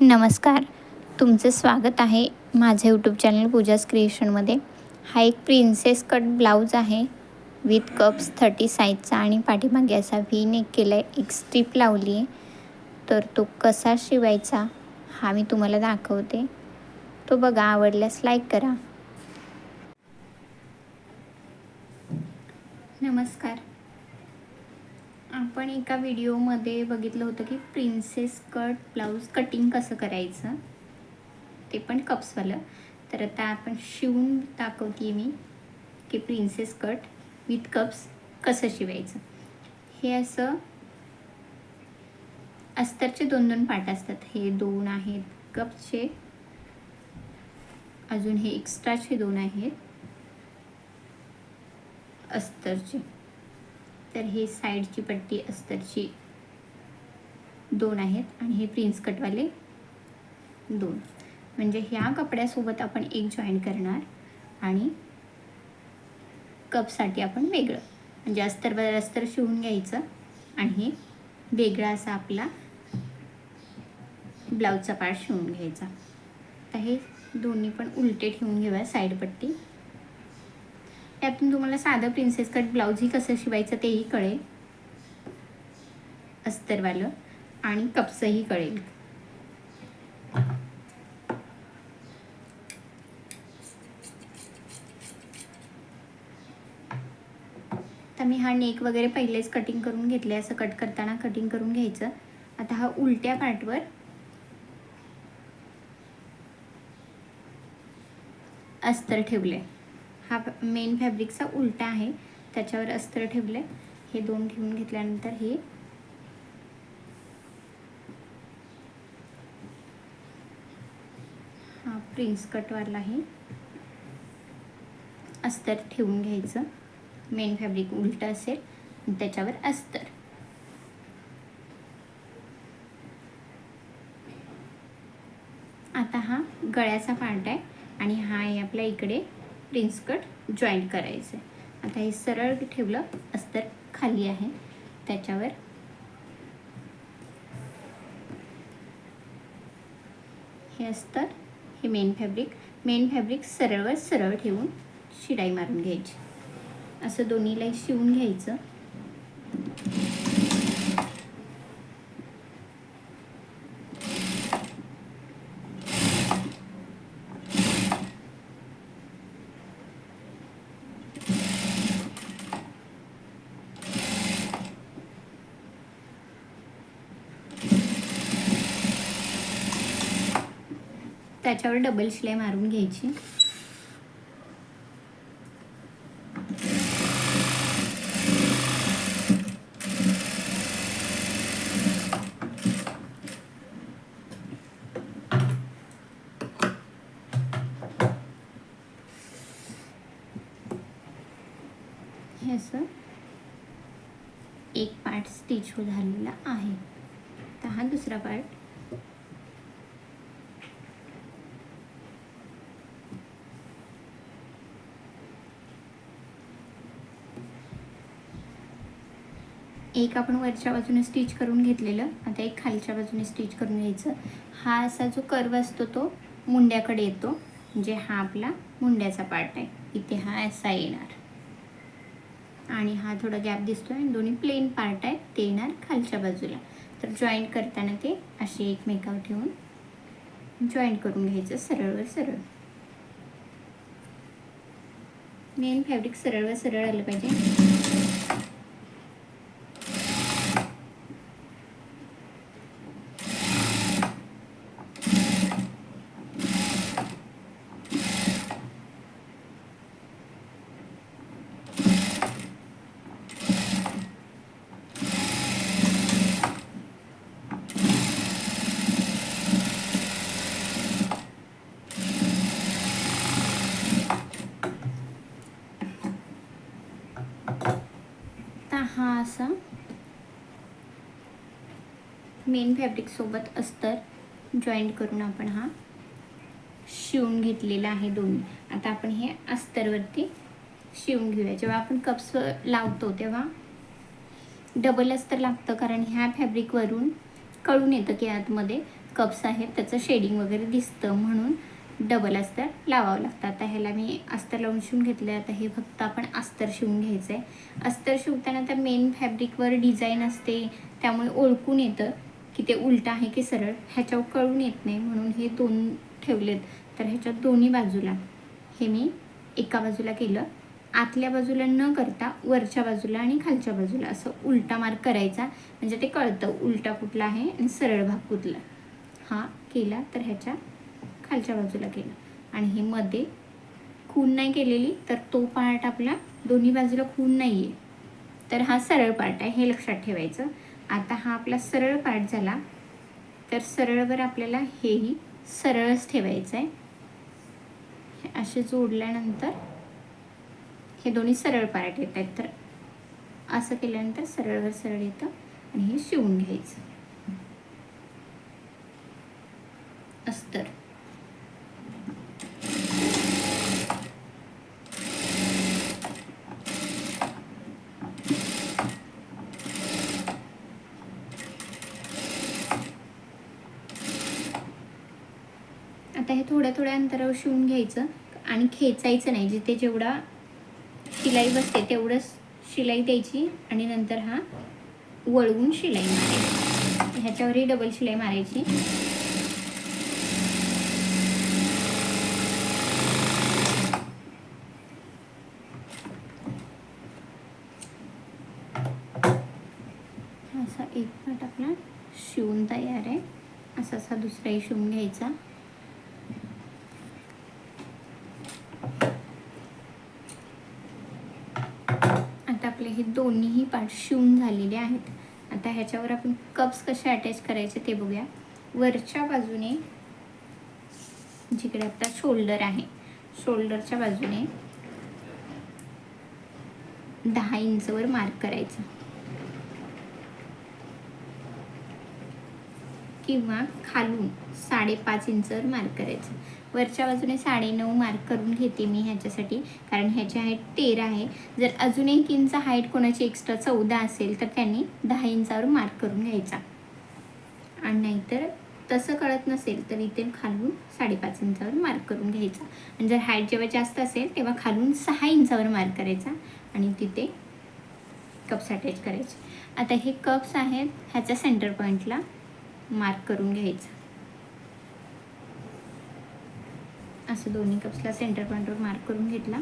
नमस्कार. तुमचं स्वागत आहे माझं यूट्यूब चॅनल पूजास क्रिएशनमध्ये हा एक प्रिन्सेस कट ब्लाऊज आहे विथ कप्स थर्टी साईजचा आणि पाठीमागे असा व्ही नेक केला आहे एक स्ट्रीप लावली आहे. तर तो कसा शिवायचा हा मी तुम्हाला दाखवते. तो बघा आवडल्यास लाईक करा. नमस्कार. आपण एका व्हिडिओमध्ये बघितलं होतं की प्रिन्सेस कट ब्लाऊज कटिंग कसं करायचं? ते पण कप्सवालं. तर आता आपण शिवून दाखवते मी की प्रिन्सेस कट विथ कप्स कसं शिवायचं. हे असं अस्तरचे दोन दोन पार्ट असतात. हे दोन आहेत कप्सचे अजून हे एक्स्ट्राचे दोन आहेत. अस्तरचे. तर हे साईडची पट्टी अस्तरची दोन आहेत आणि हे प्रिन्स कटवाले दोन. म्हणजे ह्या कपड्यासोबत आपण एक जॉईन करणार आणि कपसाठी आपण वेगळं. म्हणजे अस्तरवर अस्तर शिवून घ्यायचं आणि हे वेगळा असा आपला ब्लाऊजचा पार्ट शिवून घ्यायचा. तर हे दोन्ही पण उलटे ठेवून घेऊया साईड पट्टी. त्यातून तुम्हाला साधं प्रिन्सेस कट ब्लाऊजही कसं शिवायचं तेही कळेल. अस्तरवालं आणि कप्सही कळेल. तर मी हा नेक वगैरे पहिलेच कटिंग करून घेतले असं कट करताना कटिंग करून घ्यायचं. आता हा उलट्या पार्टवर. अस्तर ठेवले हा मेन फॅब्रिकचा उलटा आहे. त्याच्यावर अस्तर आहे हे दोन ठेवून घेतल्यानंतर हे हा प्रिन्स कटवाला आहे. अस्तर ठेवून घ्यायचं. मेन फॅब्रिक उलटं असेल. त्याच्यावर अस्तर. आता हा गळ्याचा पार्ट आहे. आणि हा आहे आपल्या इकडे प्रिन्स कट जॉईंट करायचं. आहे आता हे सरळ ठेवलं अस्तर खाली आहे. त्याच्यावर हे अस्तर हे मेन फॅब्रिक मेन फॅब्रिक सरळवर सरळ ठेवून शिलाई मारून घ्यायची. असं दोन्हीला शिवून घ्यायचं. त्याच्यावर डबल शिलाई मारून घ्यायची. हे असं एक पार्ट स्टिच झालेला आहे. तर हा दुसरा पार्ट एक आपण वरच्या बाजूने स्टिच करून घेतलेलं आता एक खालच्या बाजूने स्टिच करून घ्यायचं. हा असा जो कर्व असतो तो मुंड्याकडे येतो. म्हणजे हा आपला मुंड्याचा पार्ट आहे. इथे हा असा येणार. आणि हा थोडा गॅप दिसतो आणि दोन्ही प्लेन पार्ट आहे. ते येणार खालच्या बाजूला. तर जॉईंट करताना ते असे एकमेकावर ठेवून जॉईंट करून घ्यायचं सरळवर सरळ. मेन फॅब्रिक सरळवर सरळ आलं पाहिजे हा असा मेन फॅब्रिकसोबत अस्तर जॉईंट करून आपण हा शिवून घेतलेला आहे दोन्ही. आता आपण हे अस्तरवरती शिवून घेऊया. जेव्हा आपण कप्स लावतो तेव्हा डबल अस्तर लागतं कारण ह्या फॅब्रिकवरून कळून येतं की आतमध्ये कप्स आहेत त्याचं शेडिंग वगैरे दिसतं म्हणून डबल अस्तर लावावं लागतं. आता ह्याला मी अस्तर लावून शिवून घेतलं आता हे फक्त आपण अस्तर शिवून घ्यायचं आहे अस्तर शिवताना त्या मेन फॅब्रिकवर डिझाईन असते त्यामुळे ओळखून येतं. की ते उलटं आहे की सरळ ह्याच्यावर कळून येत नाही म्हणून हे दोन ठेवलेत. तर ह्याच्या दोन्ही बाजूला. हे मी एका बाजूला केलं. आतल्या बाजूला न करता वरच्या बाजूला आणि खालच्या बाजूला असं उलटा मार्क करायचा. म्हणजे ते कळतं उलटा कुठला आहे आणि सरळ भाग कुठला. हा केला तर ह्याच्या खालच्या बाजूला केला. आणि हे मध्ये खून नाही केलेली तर तो पार्ट आपला दोन्ही बाजूला खून नाही आहे तर हा सरळ पार्ट आहे हे लक्षात ठेवायचं. आता हा आपला सरळ पार्ट झाला. तर सरळवर आपल्याला हेही सरळच ठेवायचं आहे हे असे जोडल्यानंतर हे दोन्ही सरळ पार्ट येत आहेत. तर असं केल्यानंतर सरळवर सरळ येतं आणि हे शिवून घ्यायचं. अस्तर. आता हे थोड्या थोड्या अंतरावर शिवून घ्यायचं आणि खेचायचं नाही. जिथे जेवढा शिलाई बसते तेवढंच शिलाई द्यायची आणि नंतर हा वळवून शिलाई मारायची. ह्याच्यावरही डबल शिलाई मारायची. असा एक पाठ आपला शिवून तयार आहे. असा असा दुसराही शिवून घ्यायचा आता आपले हे दोन्हीही पार्ट शिवून झालेले आहेत. आता ह्याच्यावर आपण कप्स कसे अटॅच करायचे ते बघूया. वरच्या बाजूने जिकडे आपला शोल्डर आहे शोल्डरच्या बाजूने दहा इंचवर मार्क करायचं. किंवा खालून साडेपाच इंचवर मार्क करायचं. वरच्या बाजूने साडेनऊ मार्क करून घेते मी ह्याच्यासाठी. कारण ह्याची हाईट तेरा आहे. जर अजून एक इंच हाईट कोणाची एक्स्ट्रा चौदा असेल तर त्यांनी दहा इंचावर मार्क करून घ्यायचा. आणि नाहीतर तसं कळत नसेल तर इथे खालून साडेपाच इंचावर मार्क करून घ्यायचा. आणि जर हाईट जेव्हा जास्त असेल तेव्हा खालून सहा इंचावर मार्क करायचा. आणि तिथे कप्स अटॅच करायचे. आता हे कप्स आहेत ह्याच्या सेंटर पॉईंटला मार्क करून घ्यायचा. असं दोन्ही कप्सला सेंटर पॉईंटवर मार्क करून घेतला.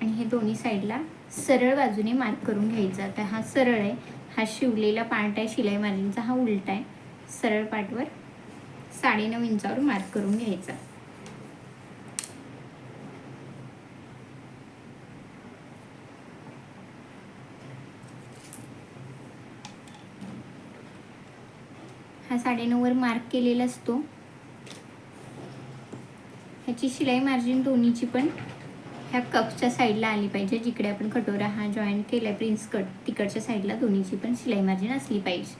आणि हे दोन्ही साईडला सरळ बाजूने मार्क करून घ्यायचा. आता हा सरळ आहे. हा शिवलेला पार्ट आहे शिलाई मार्जिनचा हा उलटा आहे. सरळ पार्टवर साडेनऊ इंचावर मार्क करून घ्यायचा. हा साडेनऊवर मार्क केलेला असतो. ह्याची शिलाई मार्जिन दोन्हीची पण ह्या कपच्या साईडला आली पाहिजे. जिकडे आपण कटोरा हा जॉईन केला आहे प्रिन्स कट तिकडच्या साईडला दोन्हीची पण शिलाई मार्जिन असली पाहिजे.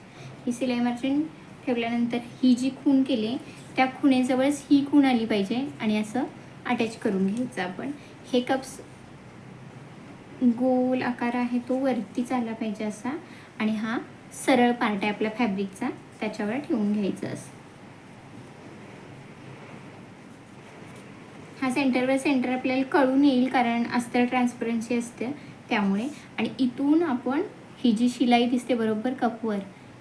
ही शिलाई मार्जिन ठेवल्यानंतर ही जी खूण केली त्या खुणेजवळच ही खूण आली पाहिजे आणि असं अटॅच करून घ्यायचं आपण. हे कप्स गोल आकार आहे तो वरतीच आला पाहिजे असा आणि हा सरळ पार्ट आहे आपल्या फॅब्रिकचा त्याच्यावर ठेवून घ्यायचं असं. हा सेंटरवर सेंटर आपल्याला कळून येईल कारण अस्तर ट्रान्सपरन्सी असते त्यामुळे. आणि इथून आपण ही जी शिलाई दिसते बरोबर कपवर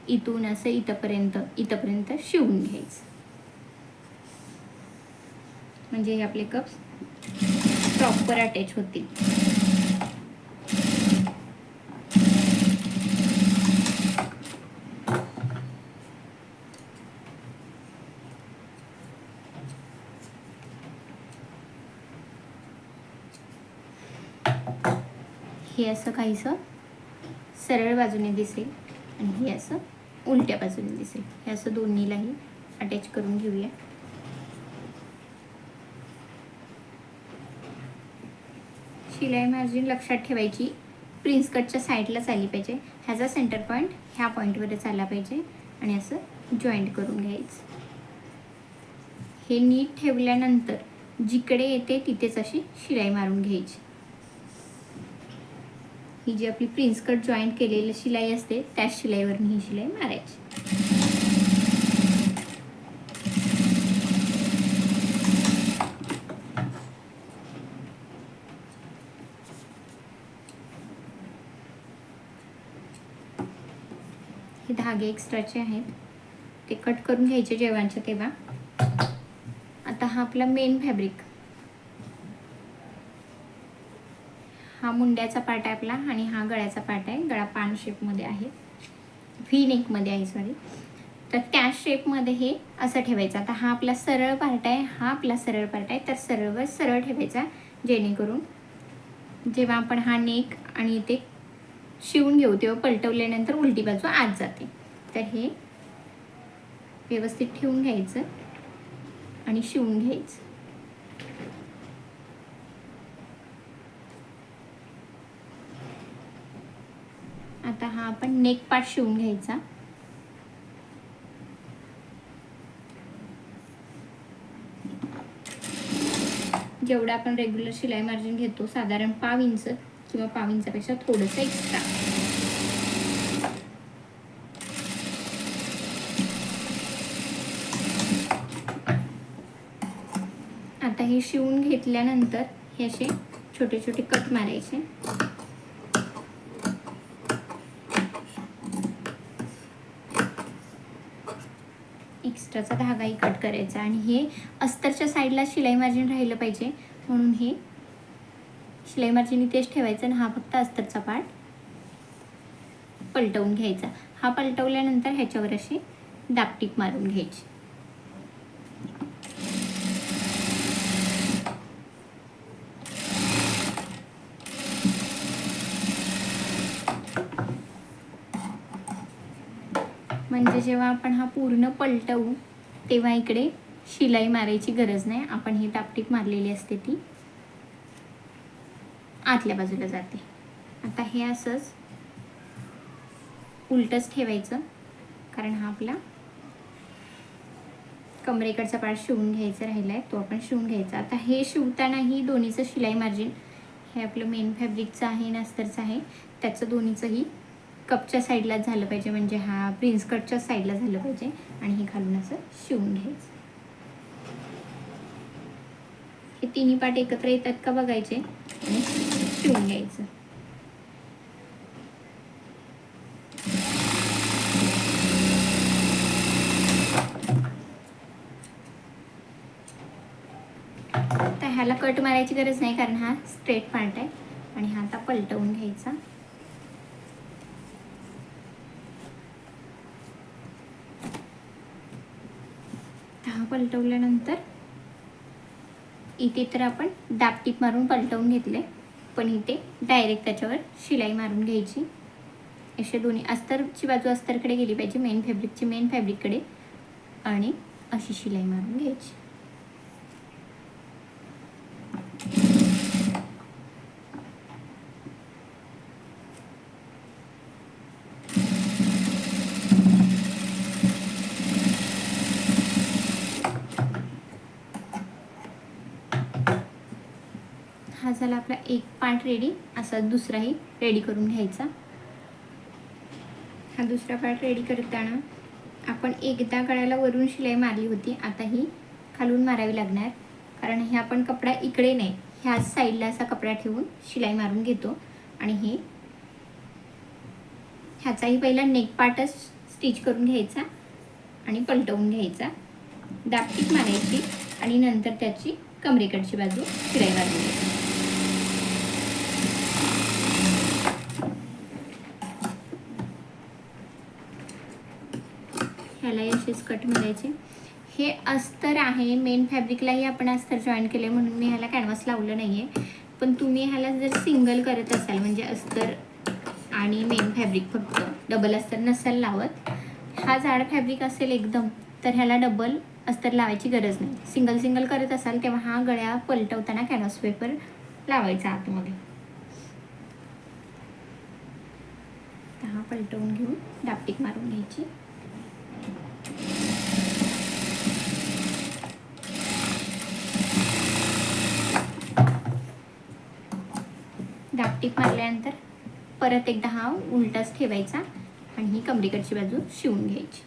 इथून असं इथंपर्यंत इथंपर्यंत शिवून घ्यायचं. म्हणजे हे आपले कप्स प्रॉपर अटॅच होतील. हे असं काहीसं सरळ बाजूने दिसेल आणि हे असं उलट्या बाजूने दिसेल. हे असं दोन्हीलाही अटॅच करून घेऊया. शिलाई मार्जिन लक्षात ठेवायची. प्रिन्स कटच्या साईडलाच आली पाहिजे. ह्याचा सेंटर पॉईंट ह्या पॉईंटवरच आला पाहिजे. आणि असं जॉईंट करून घ्यायचं. हे नीट ठेवल्यानंतर जिकडे येते तिथेच अशी शिलाई मारून घ्यायची. ही जी आपली प्रिन्स कट जॉईंट केलेली शिलाई असते त्याच शिलाईवरून ही शिलाई मारायची. हे धागे एक्स्ट्राचे आहेत. ते कट करून घ्यायचे जेवणाच्या तेव्हा. आता हा आपला मेन फॅब्रिक मुंड्याचा पार्ट आहे आपला आणि हा गळ्याचा पार्ट आहे. गळा पान शेपमध्ये आहे. व्ही नेकमध्ये आहे सॉरी तर त्या शेपमध्ये हे असं ठेवायचं. आता हा आपला सरळ पार्ट आहे. हा आपला सरळ पार्ट आहे. तर सरळवर सरळ ठेवायचा जेणेकरून जेव्हा आपण हा नेक आणि इथे शिवून घेऊ तेव्हा पलटवल्यानंतर उलटी बाजू आत जाते. तर हे व्यवस्थित ठेवून घ्यायचं आणि शिवून घ्यायचं. आता हा आपण नेक पार्ट शिवून घ्यायचा. जेवढं आपण रेग्युलर शिलाई मार्जिन घेतो साधारण पाव इंच किंवा पाव इंचापेक्षा थोडंसं एक्स्ट्रा आता हे शिवून घेतल्यानंतर हे असे छोटे छोटे कट मारायचे. एक्स्ट्राचा धागाही कट करायचा आणि हे अस्तरच्या साईडला शिलाई मार्जिन राहिलं पाहिजे. म्हणून हे शिलाई मार्जिन इथेच ठेवायचं आणि हा फक्त अस्तरचा पार्ट पलटवून घ्यायचा. हा पलटवल्यानंतर ह्याच्यावर अशी दापटीक मारून घ्यायची. म्हणजे जेव्हा आपण हा पूर्ण पलटवू तेव्हा इकडे शिलाई मारायची गरज नाही. आपण ही टापटीप मारलेली असते ती. आतल्या बाजूला जाते. आता हे असंच उलटच ठेवायचं कारण हा आपला कमरेकडचा पार्ट शिवून घ्यायचा राहिला आहे तो आपण शिवून घ्यायचा. आता हे शिवतानाही दोन्हीचं शिलाई मार्जिन हे आपलं मेन फॅब्रिकचं आहे नास्तरचं आहे. त्याचं दोन्हीचंही कपच्या साईडलाच झालं पाहिजे म्हणजे हा प्रिन्स कटच्या साईडला झालं पाहिजे आणि हे घालून असं शिवून घ्यायचं. हे तिन्ही पार्ट एकत्र येतात का बघायचे? आणि शिवून घ्यायचं. तर ह्याला कट मारायची गरज नाही कारण हा स्ट्रेट पार्ट आहे आणि हा आता पलटवून घ्यायचा हा पलटवल्यानंतर इथे तर आपण दापटीप मारून पलटवून घेतले पण इथे डायरेक्ट त्याच्यावर शिलाई मारून घ्यायची. असे दोन्ही अस्तरची बाजू अस्तरकडे गेली पाहिजे मेन फॅब्रिकची मेन फॅब्रिककडे आणि अशी शिलाई मारून घ्यायची. हा झाला आपला एक पार्ट रेडी असा दुसराही रेडी करून घ्यायचा. हा दुसरा पार्ट रेडी करताना आपण एकदा गळ्याला वरून शिलाई मारली होती. आता ही खालून मारावी लागणार. कारण हे आपण कपडा इकडे नाही ह्याच साईडला असा कपडा ठेवून शिलाई मारून घेतो. आणि हे ह्याचाही पहिला नेक पार्टच स्टिच करून घ्यायचा आणि पलटवून घ्यायचा. दापटीक मारायची आणि नंतर त्याची कमरेकडची बाजू शिलाई मारून ह्यालाही असेच कट मिळायचे हे अस्तर आहे मेन फॅब्रिकलाही आपण अस्तर जॉईन केले म्हणून मी ह्याला कॅनव्हास लावलं नाही आहे पण तुम्ही ह्याला जर सिंगल करत असाल म्हणजे अस्तर आणि मेन फॅब्रिक फक्त डबल अस्तर नसाल लावत हा जाड फॅब्रिक असेल एकदम तर ह्याला डबल अस्तर लावायची गरज नाही. सिंगल सिंगल करत असाल तेव्हा हा गळ्या पलटवताना कॅनव्हास पेपर लावायचा आतमध्ये. तर हा पलटवून घेऊन दापटीक मारून घ्यायची. दापटीप मारल्यानंतर परत एकदा हा उलटाच ठेवायचा आणि ही कमरेकडची बाजू शिवून घ्यायची.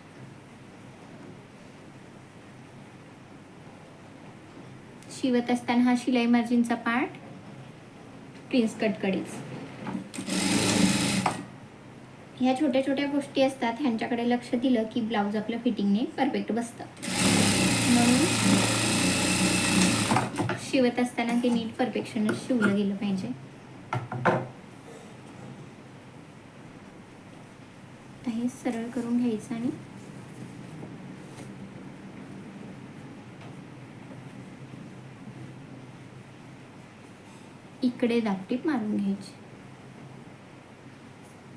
शिवत असताना हा शिलाई मार्जिनचा पार्ट प्रिन्स कटकडेच ह्या छोट्या छोट्या गोष्टी असतात ह्यांच्याकडे लक्ष दिलं की ब्लाऊज आपल्या फिटिंगने परफेक्ट बसतं. म्हणून शिवत असताना ते नीट परफेक्शनच शिवलं गेलं पाहिजे. हे सरळ करून घ्यायचं आणि इकडे दापटीप मारून घ्यायची.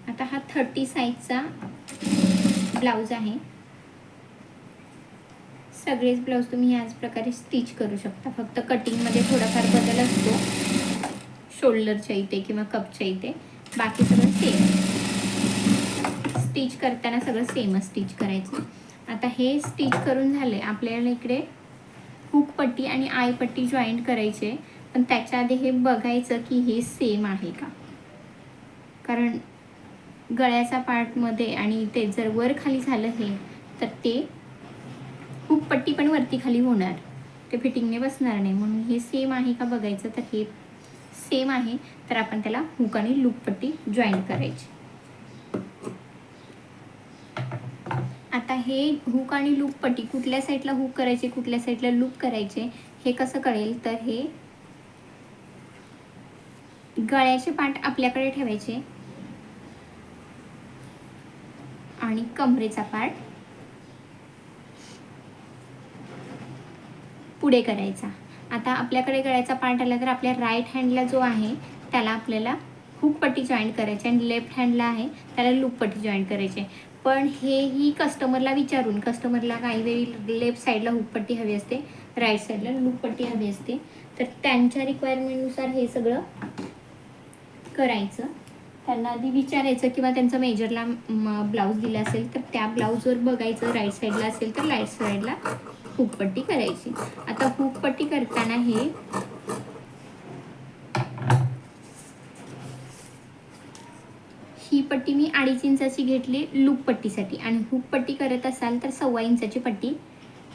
आता हा थर्टी साईजचा ब्लाऊज आहे. सगळेच ब्लाऊज तुम्ही याच प्रकारे स्टिच करू शकता. फक्त कटिंगमध्ये थोडाफार बदल असतो. शोल्डरच्या इथे किंवा कपच्या इथे. बाकी सगळं सेम स्टिच करताना सगळं सेमच स्टिच करायचं. आता हे स्टिच करून झाले. आपल्याला इकडे हुक पट्टी आणि आय पट्टी जॉईंट करायचे पण त्याच्या आधी हे बघायचं की हे सेम आहे का? कारण गळ्याच्या पार्टमध्ये आणि ते जर वर खाली झालं हे तर ते खूप पट्टी पण वरती खाली होणार. ते फिटिंगने बसणार नाही. म्हणून हे सेम आहे का बघायचं तर हे सेम आहे. तर आपण त्याला हुक आणि लूप पट्टी करायची. आता हे हुक आणि लूप पट्टी कुठल्या साईडला हुक करायचे कुठल्या साईडला लूप करायचे हे कसं कळेल? तर हे गळ्याचे पाठ आपल्याकडे ठेवायचे. आणि कमरेचा पार्ट पुढे करायचा. आता आपल्याकडे गळ्याचा पार्ट आला तर आपल्या राईट हँडला जो आहे त्याला आपल्याला हुकपट्टी जॉईंट करायची आणि लेफ्ट हँडला आहे त्याला लूपपट्टी जॉईंट करायची. पण हेही कस्टमरला विचारून कस्टमरला काही वेळी लेफ्ट साईडला हुकपट्टी हवी असते राईट साईडला लूपपट्टी हवी असते. तर त्यांच्या रिक्वायरमेंटनुसार हे सगळं करायचं. त्यांना आधी विचारायचं किंवा त्यांचं मेजरला ब्लाऊज दिला असेल तर त्या ब्लाऊजवर बघायचं. राईट साईडला असेल तर राईट साईडला हुकपट्टी करायची. आता हुकपट्टी करताना हे ही पट्टी मी अडीच इंचाची घेतली लूप पट्टीसाठी. आणि हुक पट्टी करत असाल तर सव्वा इंचाची पट्टी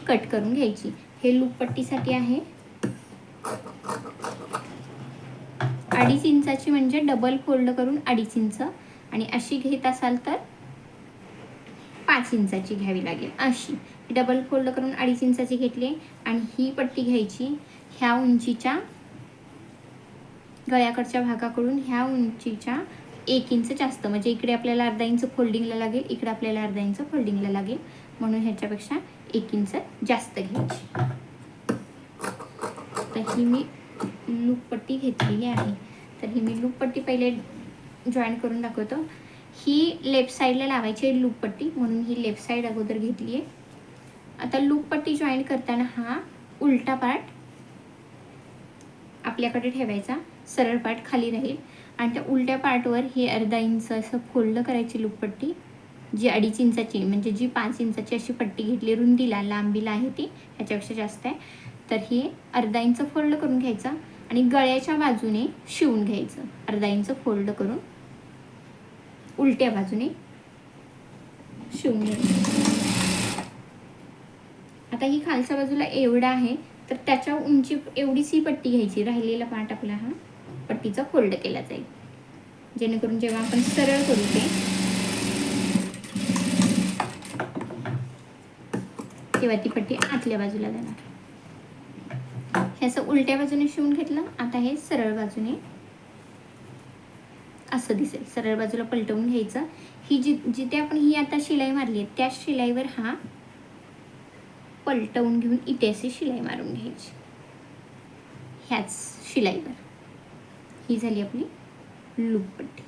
कट करून घ्यायची. हे लूप पट्टीसाठी आहे अडीच इंचाची म्हणजे डबल फोल्ड करून अडीच इंच. आणि अशी घेत असाल तर पाच इंचाची घ्यावी लागेल. अशी. डबल फोल्ड करून अडीच इंचाची घेतली. आणि ही पट्टी घ्यायची ह्या उंचीच्या गळ्याकडच्या भागाकडून ह्या उंचीच्या एक इंच जास्त. म्हणजे इकडे आपल्याला अर्धा इंच फोल्डिंगला लागेल इकडे आपल्याला अर्धा इंच फोल्डिंगला लागेल. म्हणून ह्याच्यापेक्षा एक इंच जास्त घ्यायची. तर ही मी लूप पट्टी घेतलेली आहे. तर ही मी लूपपट्टी पहिले जॉईन करून दाखवतो. ही लेफ्ट साईडला लावायची आहे लूपपट्टी म्हणून ही लेफ्ट साईड अगोदर घेतली आहे. आता लूपपट्टी जॉईन करताना हा उलटा पार्ट आपल्याकडे ठेवायचा सरळ पार्ट खाली राहील. आणि त्या उलट्या पार्टवर हे अर्धा इंच असं फोल्ड करायची लूपपट्टी जी अडीच इंचाची म्हणजे जी पाच इंचाची अशी पट्टी घेतली रुंदीला लांबीला आहे ती ह्याच्यापेक्षा जास्त आहे. तर ही अर्धा इंच फोल्ड करून घ्यायचा. आणि गळ्याच्या बाजूने शिवून घ्यायचं. अर्धा इंच फोल्ड करून उलट्या बाजूने शिवून घ्यायचं. आता ही खालच्या बाजूला एवढा आहे तर त्याच्या उंची एवढीच ही पट्टी घ्यायची. राहिलेला पार्ट आपला हा पट्टीचा फोल्ड केला जाईल. जेणेकरून जेव्हा आपण सरळ करू ते तेव्हा ती पट्टी आतल्या बाजूला जाणार. हे असं उलट्या बाजूने शिवून घेतलं. आता हे सरळ बाजूने असं दिसेल. सरळ बाजूला पलटवून घ्यायचं. ही जी जिथे आपण ही आता शिलाई मारली आहे त्या शिलाईवर हा पलटवून घेऊन इथे अशी शिलाई मारून घ्यायची. ह्याच शिलाईवर. ही झाली आपली लूपपट्टी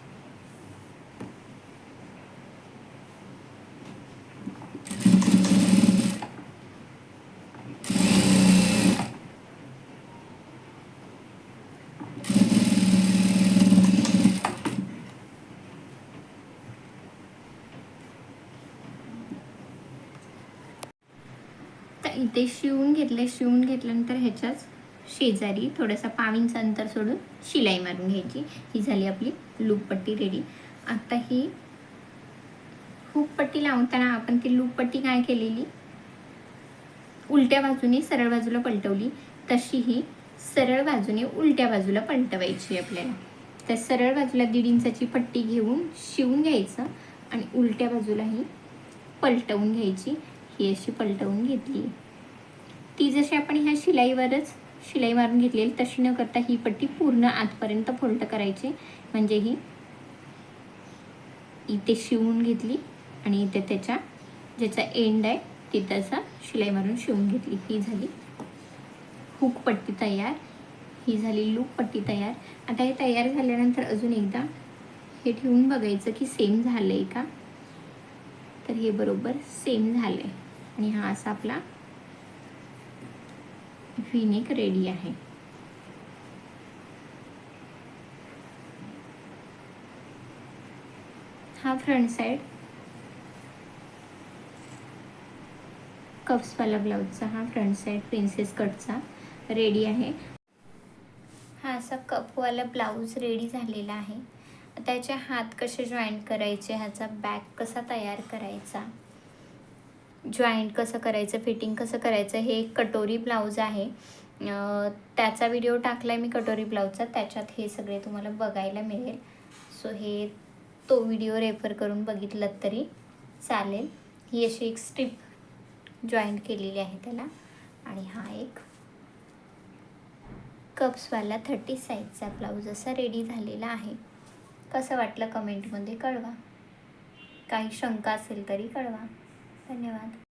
इथे शिवून घेतले शिवून घेतल्यानंतर ह्याच्याच शेजारी थोडंसं पावींचं अंतर सोडून शिलाई मारून घ्यायची. ही झाली आपली लूपपट्टी रेडी आता ही हुक पट्टी लावताना आपण ती लूपपट्टी काय केलेली? उलट्या बाजूने सरळ बाजूला पलटवली. तशी ही सरळ बाजूने उलट्या बाजूला पलटवायची आपल्याला. तर सरळ बाजूला दीड इंचाची पट्टी घेऊन शिवून घ्यायचं आणि उलट्या बाजूलाही पलटवून घ्यायची. ही अशी पलटवून घेतली. ती जशी आपण ह्या शिलाईवरच शिलाई मारून घेतलेली तशी न करता ही पट्टी पूर्ण आतपर्यंत फोल्ड करायची. म्हणजे ही इथे शिवून घेतली आणि इथे त्याच्या ज्याचा एंड आहे तिथंचा शिलाई मारून शिवून घेतली. ही झाली हुक पट्टी तयार. ही झाली लूप पट्टी तयार. आता हे तयार झाल्यानंतर अजून एकदा हे ठेवून बघायचं की सेम झालं आहे का? तर हे बरोबर सेम झालं आहे आणि हा असा आपला व्हीनेक रेडी आहे. हा फ्रंट साईड कप्सवाला ब्लाऊजचा हा फ्रंट साईड प्रिन्सेस कटचा रेडी आहे. हा असा कपवाला ब्लाऊज रेडी झालेला आहे. त्याचे हात कसे जॉईंट करायचे ह्याचा बॅग कसा तयार करायचा? जॉईंट कसं करायचं फिटिंग कसं करायचं हे एक कटोरी ब्लाऊज आहे. त्याचा व्हिडिओ टाकला आहे मी कटोरी ब्लाऊजचा त्याच्यात हे सगळे तुम्हाला बघायला मिळेल. सो हे तो व्हिडिओ रेफर करून बघितलं तरी चालेल. ही अशी एक स्ट्रीप जॉईंट केलेली आहे त्याला. आणि हा एक कप्सवाला थर्टी साईजचा ब्लाऊज असा रेडी झालेला आहे. कसं वाटलं कमेंटमध्ये कळवा. काही शंका असेल तरी कळवा. धन्यवाद.